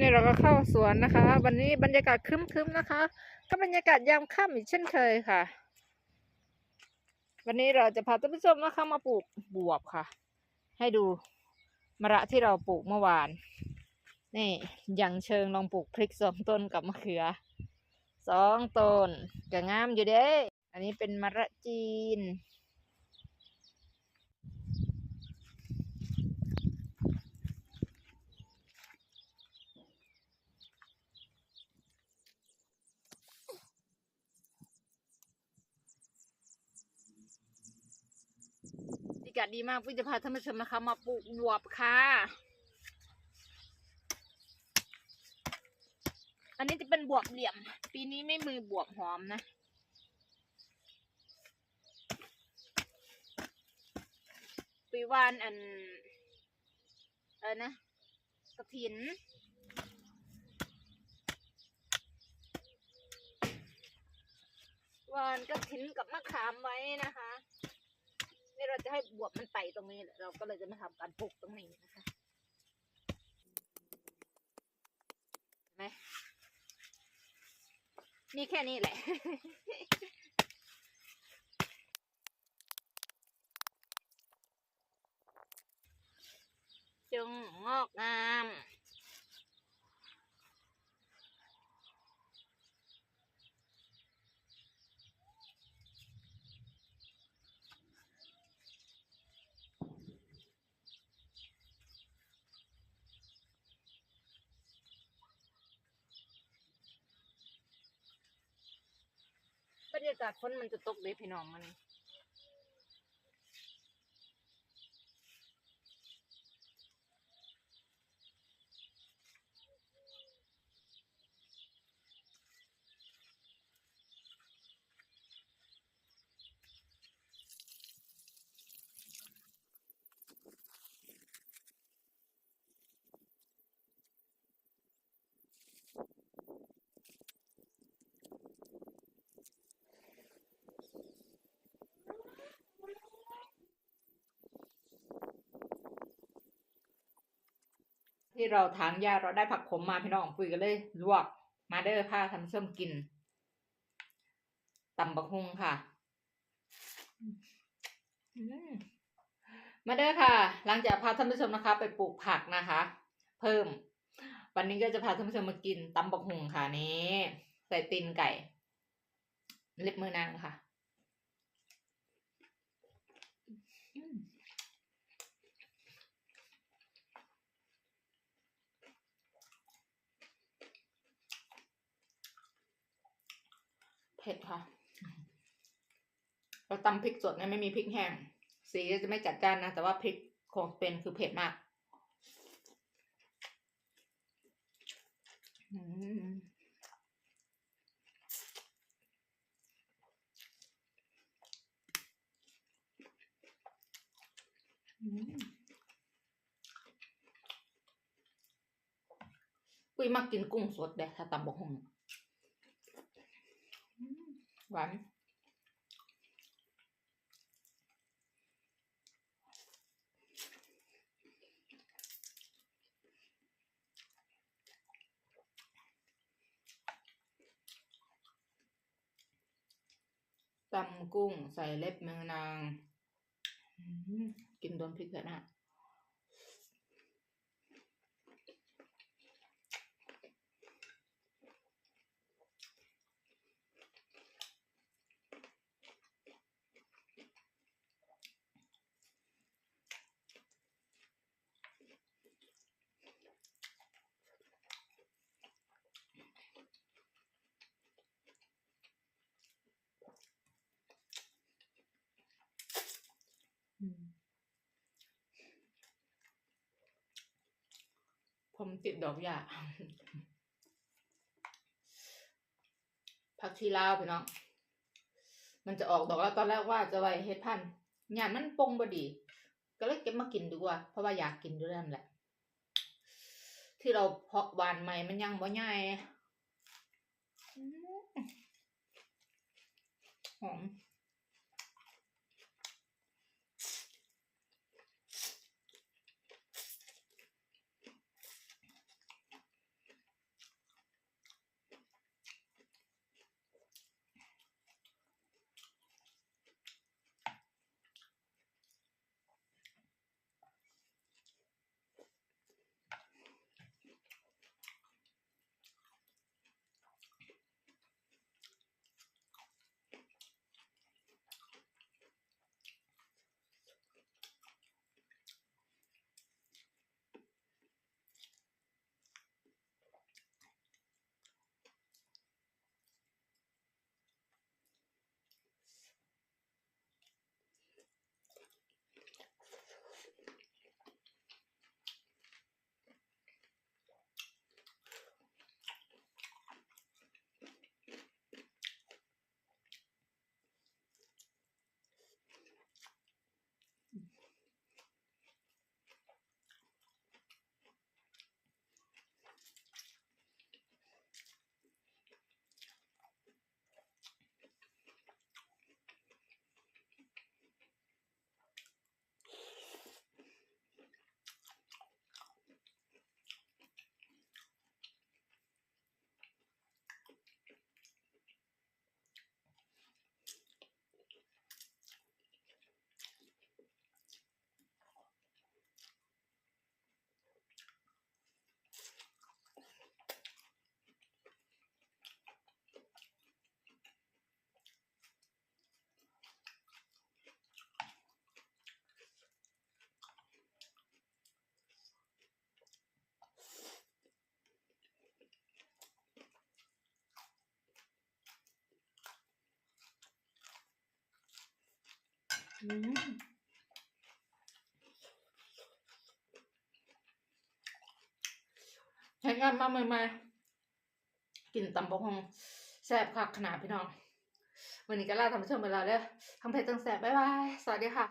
นี่เราก็เข้าสวนนะคะ วันนี้บรรยากาศครึ้มๆนะคะ ก็บรรยากาศยามค่ำอีกเช่นเคยค่ะ วันนี้เราจะพาท่านผู้ชมนะคะมาปลูกบวบค่ะ ให้ดูมะระที่เราปลูกเมื่อวาน นี่ยังเชิงลองปลูกพริกสองต้นกับมะเขือสองต้นก็งามอยู่เด้ อันนี้เป็นมะระจีนาศดีมากพี่จะพาท่านผู้ชมนะคะ มาปลูกบวบค่ะ อันนี้จะเป็นบวบเหลี่ยม ปีนี้ไม่มือบวบหอมนะ ปีวานอันเออนะกระถินวานกระถินกับมะขามไว้นะคะ นี่เราจะให้บวบมันไต่ตรงนี้ เราก็เลยจะมาทำการปลูกตรงนี้นะคะเห็นไหมนี่แค่นี้แหละจงงอกงาม บ รยากาศฝนมันจะตกเลยพี่น้องมัน ที่เราถางหญ้าเราได้ผักขมมาพี่น้องปุ๋ยกันเลยลวกมาเด้อผ้าทำส้มกินตำบักฮุงค่ะมาเด้อค่ะ หลังจากพาท่านผู้ชมนะคะ ไปปลูกผักนะคะ เพิ่ม วันนี้ก็จะพาท่านผู้ชมมากินตำบักฮุงค่ะนี้ ใส่ตีนไก่เล็บมือนางค่ะอืม เผ็ดค่ะ เราตำพริกสดเนี่ยไม่มีพริกแห้ง สีจะไม่จัดจ้านนะ แต่ว่าพริกคงเป็นคือเผ็ดมากอืมอืมปุ้ยมักกินกุ้งสดเด้ถ้าตำบกหง หวานตำกุ้งใส่เล็บมือนาง กินโดนพริกเถอะนะ ผมติดดอกหญ้าผักชีลาวพี่น้อง มันจะออกดอกแล้วตอนแรกว่าจะไว้เฮ็ดพันธุ์งานมันปงบดี ก็เลยเก็บมากินดีกว่า เพราะว่าอยากกินด้วยนั่นแหละ ที่เราเพาะหวานใหม่มันยังบ่ใหญ่หอม ใช้งานมาใหม่ๆกินตำบกฮงแซ่บคักขนาดพี่น้อง วันนี้ก็ลาท่านผู้ชมไปแล้วเด้อทำเพจจังแซ่บบ๊ายบาย สวัสดีค่ะ